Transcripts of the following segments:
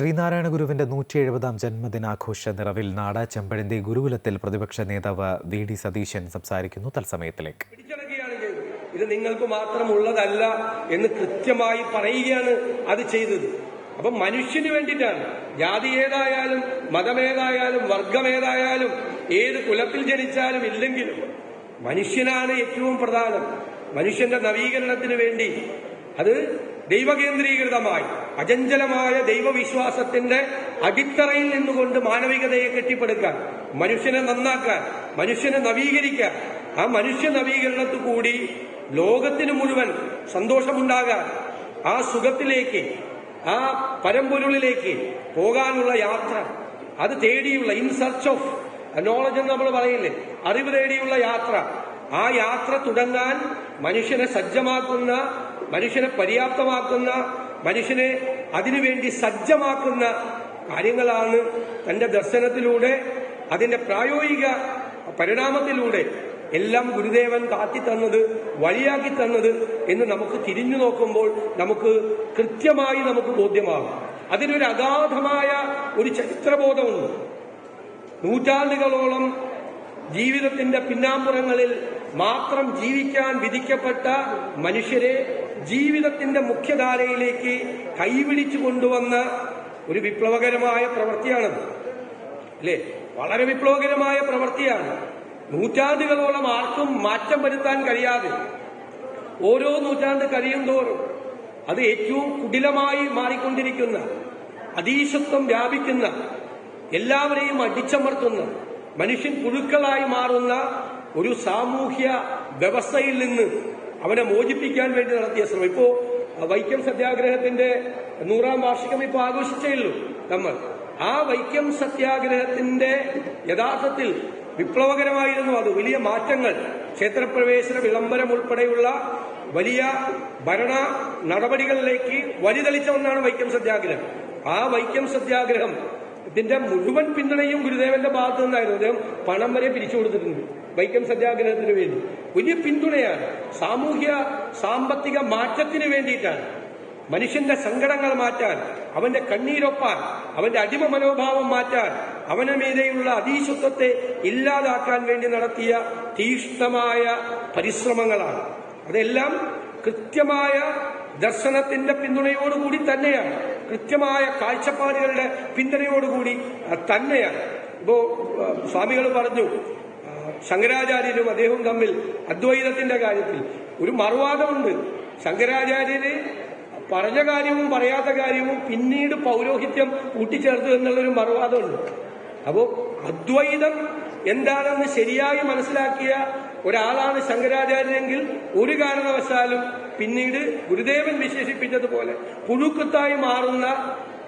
ശ്രീനാരായണ ഗുരുവിന്റെ നൂറ്റി എഴുപതാം ജന്മദിനാഘോഷ നിറവിൽ നാട ചെമ്പഴന്തി ഗുരുകുലത്തിൽ പ്രതിപക്ഷ നേതാവ് വി ഡി സതീശൻ സംസാരിക്കുന്നു തത്സമയത്തിലേക്ക്. ഇത് നിങ്ങൾക്ക് മാത്രമുള്ളതല്ല എന്ന് കൃത്യമായി പറയുകയാണ് അത് ചെയ്തത്. അപ്പൊ മനുഷ്യന് വേണ്ടിയിട്ടാണ്. ജാതി ഏതായാലും മതമേതായാലും വർഗമേതായാലും ഏത് കുലത്തിൽ ജനിച്ചാലും ഇല്ലെങ്കിലും മനുഷ്യനാണ് ഏറ്റവും പ്രധാനം. മനുഷ്യന്റെ നവീകരണത്തിന് വേണ്ടി. അത് ദൈവകേന്ദ്രീകൃതമായി അചഞ്ചലമായ ദൈവവിശ്വാസത്തിന്റെ അടിത്തറയിൽ നിന്നുകൊണ്ട് മാനവികതയെ കെട്ടിപ്പടുക്കാൻ മനുഷ്യനെ നന്നാക്കാൻ മനുഷ്യനെ നവീകരിക്കാൻ ആ മനുഷ്യ നവീകരണത്തുകൂടി ലോകത്തിന് മുഴുവൻ സന്തോഷമുണ്ടാകാൻ ആ സുഖത്തിലേക്ക് ആ പരമ്പൊരുളിലേക്ക് പോകാനുള്ള യാത്ര അത് തേടിയുള്ള ഇൻ സെർച്ച് ഓഫ് നോളജ് എന്ന് നമ്മൾ പറയില്ലേ അറിവ് തേടിയുള്ള യാത്ര ആ യാത്ര തുടങ്ങാൻ മനുഷ്യനെ സജ്ജമാക്കുന്ന മനുഷ്യനെ പര്യാപ്തമാക്കുന്ന മനുഷ്യനെ അതിനുവേണ്ടി സജ്ജമാക്കുന്ന കാര്യങ്ങളാണ് തന്റെ ദർശനത്തിലൂടെ അതിന്റെ പ്രായോഗിക പരിണാമത്തിലൂടെ എല്ലാം ഗുരുദേവൻ കാത്തി തന്നത് വഴിയാക്കി തന്നത് എന്ന് നമുക്ക് തിരിഞ്ഞു നോക്കുമ്പോൾ നമുക്ക് കൃത്യമായി നമുക്ക് ബോധ്യമാകും. അതിനൊരു അഗാധമായ ഒരു ചരിത്രബോധമുണ്ട്. നൂറ്റാണ്ടുകളോളം ജീവിതത്തിന്റെ പിന്നാമ്പുറങ്ങളിൽ മാത്രം ജീവിക്കാൻ വിധിക്കപ്പെട്ട മനുഷ്യരെ ജീവിതത്തിന്റെ മുഖ്യധാരയിലേക്ക് കൈവിടിച്ചു കൊണ്ടുവന്ന ഒരു വിപ്ലവകരമായ പ്രവൃത്തിയാണത്. അല്ലേ? വളരെ വിപ്ലവകരമായ പ്രവൃത്തിയാണ്. നൂറ്റാണ്ടുകളോളം ആർക്കും മാറ്റം വരുത്താൻ കഴിയാതെ ഓരോ നൂറ്റാണ്ട് കഴിയും തോറും അത് ഏറ്റവും കുടിലമായി മാറിക്കൊണ്ടിരിക്കുന്ന അതീശത്വം വ്യാപിക്കുന്ന എല്ലാവരെയും അടിച്ചമർത്തുന്ന മനുഷ്യൻ പുഴുക്കളായി മാറുന്ന ഒരു സാമൂഹ്യ വ്യവസ്ഥയിൽ നിന്ന് അവനെ മോചിപ്പിക്കാൻ വേണ്ടി നടത്തിയ ശ്രമം. ഇപ്പോ വൈക്കം സത്യാഗ്രഹത്തിന്റെ നൂറാം വാർഷികം ഇപ്പോൾ ആഘോഷിച്ചേ ഉള്ളൂ നമ്മൾ. ആ വൈക്കം സത്യാഗ്രഹത്തിന്റെ യഥാർത്ഥത്തിൽ വിപ്ലവകരമായിരുന്നു അത്. വലിയ മാറ്റങ്ങൾ. ക്ഷേത്രപ്രവേശന വിളംബരം ഉൾപ്പെടെയുള്ള വലിയ ഭരണ നടപടികളിലേക്ക് വഴിതെളിച്ച ഒന്നാണ് വൈക്കം സത്യാഗ്രഹം. ആ വൈക്കം സത്യാഗ്രഹം ഇതിന്റെ മുഴുവൻ പിന്തുണയും ഗുരുദേവന്റെ ഭാഗത്തു നിന്നായിരുന്നു. അദ്ദേഹം പണം വരെ പിരിച്ചു കൊടുത്തിട്ടുണ്ട്. വൈക്കം സത്യാഗ്രഹത്തിന് വേണ്ടി. വലിയ പിന്തുണയാണ്. സാമൂഹ്യ സാമ്പത്തിക മാറ്റത്തിന് വേണ്ടിയിട്ടാണ്. മനുഷ്യന്റെ സങ്കടങ്ങൾ മാറ്റാൻ അവന്റെ കണ്ണീരൊപ്പാൻ അവന്റെ അടിമ മനോഭാവം മാറ്റാൻ അവന് മീതെയുള്ള അതീശത്വത്തെ ഇല്ലാതാക്കാൻ വേണ്ടി നടത്തിയ തീക്ഷ്ണമായ പരിശ്രമങ്ങളാണ്. അതെല്ലാം കൃത്യമായ ദർശനത്തിന്റെ പിന്തുണയോടുകൂടി തന്നെയാണ്. കൃത്യമായ കാഴ്ചപ്പാടുകളുടെ പിന്തുണയോടുകൂടി തന്നെയാണ്. ഇപ്പോ സ്വാമികൾ പറഞ്ഞു ശങ്കരാചാര്യരും അദ്ദേഹവും തമ്മിൽ അദ്വൈതത്തിന്റെ കാര്യത്തിൽ ഒരു മറുവാദമുണ്ട്. ശങ്കരാചാര്യര് പറഞ്ഞ കാര്യവും പറയാത്ത കാര്യവും പിന്നീട് പൗരോഹിത്യം കൂട്ടിച്ചേർത്തു എന്നുള്ളൊരു മറുവാദമുണ്ട്. അപ്പോ അദ്വൈതം എന്താണെന്ന് ശരിയായി മനസ്സിലാക്കിയ ഒരാളാണ് ശങ്കരാചാര്യനെങ്കിൽ ഒരു കാരണവശാലും പിന്നീട് ഗുരുദേവൻ വിശേഷിപ്പിച്ചതുപോലെ പുഴുക്കത്തായി മാറുന്ന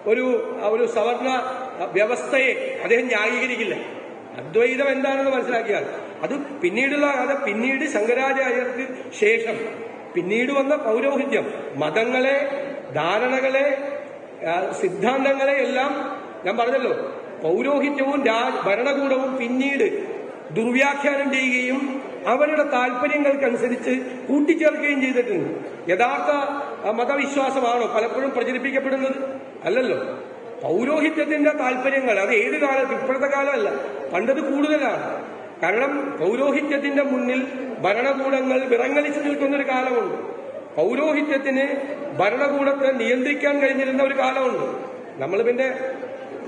ഒരു ഒരു സവർണ വ്യവസ്ഥയെ അദ്ദേഹം ന്യായീകരിക്കില്ല. അദ്വൈതം എന്താണെന്ന് മനസ്സിലാക്കിയാൽ അത് പിന്നീടുള്ള അത് പിന്നീട് ശങ്കരാചാര്യർക്ക് ശേഷം പിന്നീട് വന്ന പൗരോഹിത്യം മതങ്ങളെ ധാരണകളെ സിദ്ധാന്തങ്ങളെ എല്ലാം ഞാൻ പറഞ്ഞല്ലോ പൗരോഹിത്യവും ഭരണകൂടവും പിന്നീട് ദുർവ്യാഖ്യാനം ചെയ്യുകയും അവരുടെ താല്പര്യങ്ങൾക്കനുസരിച്ച് കൂട്ടിച്ചേർക്കുകയും ചെയ്തിട്ടുണ്ട്. യഥാർത്ഥ മതവിശ്വാസമാണോ പലപ്പോഴും പ്രചരിപ്പിക്കപ്പെടുന്നത്? അല്ലല്ലോ. പൗരോഹിത്യത്തിന്റെ താല്പര്യങ്ങൾ അത് ഏത് കാലത്ത് ഇപ്പോഴത്തെ കാലമല്ല പണ്ടത് കൂടുതലാണ്. കാരണം പൗരോഹിത്യത്തിന്റെ മുന്നിൽ ഭരണകൂടങ്ങൾ വിറങ്ങലിച്ചു നിൽക്കുന്ന ഒരു കാലമുണ്ട്. പൗരോഹിത്യത്തിന് ഭരണകൂടത്തെ നിയന്ത്രിക്കാൻ കഴിഞ്ഞിരുന്ന ഒരു കാലമുണ്ട്. നമ്മൾ പിന്നെ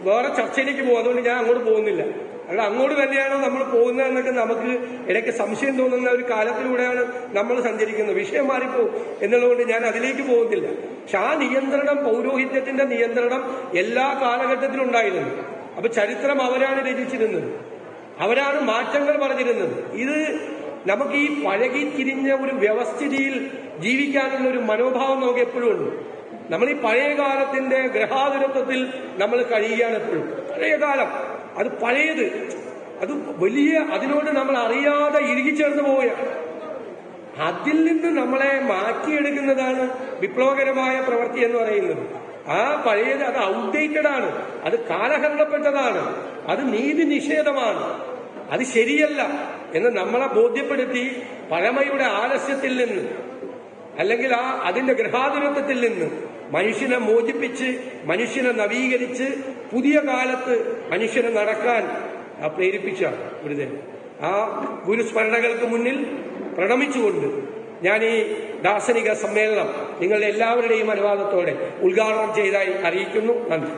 വേറെ ചർച്ചയിലേക്ക് പോകും. അതുകൊണ്ട് ഞാൻ അങ്ങോട്ട് പോകുന്നില്ല. കാരണം അങ്ങോട്ട് തന്നെയാണോ നമ്മൾ പോകുന്നതെന്നൊക്കെ നമുക്ക് ഇടയ്ക്ക് സംശയം തോന്നുന്ന ഒരു കാലത്തിലൂടെയാണ് നമ്മൾ സഞ്ചരിക്കുന്നത്. വിഷയം മാറിപ്പോ എന്നുള്ളതുകൊണ്ട് ഞാൻ അതിലേക്ക് പോകുന്നില്ല. പക്ഷെ ആ നിയന്ത്രണം പൗരോഹിത്യത്തിന്റെ നിയന്ത്രണം എല്ലാ കാലഘട്ടത്തിലും ഉണ്ടായിരുന്നു. അപ്പൊ ചരിത്രം അവരാണ് രചിച്ചിരുന്നത്. അവരാണ് മാറ്റങ്ങൾ പറഞ്ഞിരുന്നത്. ഇത് നമുക്ക് ഈ പഴകി തിരിഞ്ഞ ഒരു വ്യവസ്ഥിതിയിൽ ജീവിക്കാനുള്ള ഒരു മനോഭാവം നമുക്ക് എപ്പോഴും ഉണ്ട്. നമ്മൾ ഈ പഴയ കാലത്തിന്റെ ഗ്രഹാതുരത്വത്തിൽ നമ്മൾ കഴിയുകയാണ് എപ്പോഴും. പഴയ കാലം. അത് പഴയത്. അത് വലിയ അതിനോട് നമ്മൾ അറിയാതെ ഇഴുകിച്ചേർന്ന് പോവുകയാണ്. അതിൽ നിന്ന് നമ്മളെ മാറ്റിയെടുക്കുന്നതാണ് വിപ്ലവകരമായ പ്രവൃത്തി എന്ന് പറയുന്നത്. ആ പഴയത് അത് ഔട്ട്ഡേറ്റഡ് ആണ്. അത് കാലഹരണപ്പെട്ടതാണ്. അത് നീതി നിഷേധമാണ്. അത് ശരിയല്ല എന്ന് നമ്മളെ ബോധ്യപ്പെടുത്തി പഴമയുടെ ആലസ്യത്തിൽ നിന്ന് അല്ലെങ്കിൽ ആ അതിന്റെ ഗൃഹാതിരത്വത്തിൽ നിന്ന് മനുഷ്യനെ മോചിപ്പിച്ച് മനുഷ്യനെ നവീകരിച്ച് പുതിയ കാലത്ത് മനുഷ്യനെ നടക്കാൻ പ്രേരിപ്പിച്ച ഗുരുദേവൻ ആ ഗുരുസ്മരണകൾക്ക് മുന്നിൽ പ്രണമിച്ചുകൊണ്ട് ഞാൻ ഈ ദാർശനിക സമ്മേളനം നിങ്ങളുടെ എല്ലാവരുടെയും അനുവാദത്തോടെ ഉദ്ഘാടനം ചെയ്തായി അറിയിക്കുന്നു. നന്ദി.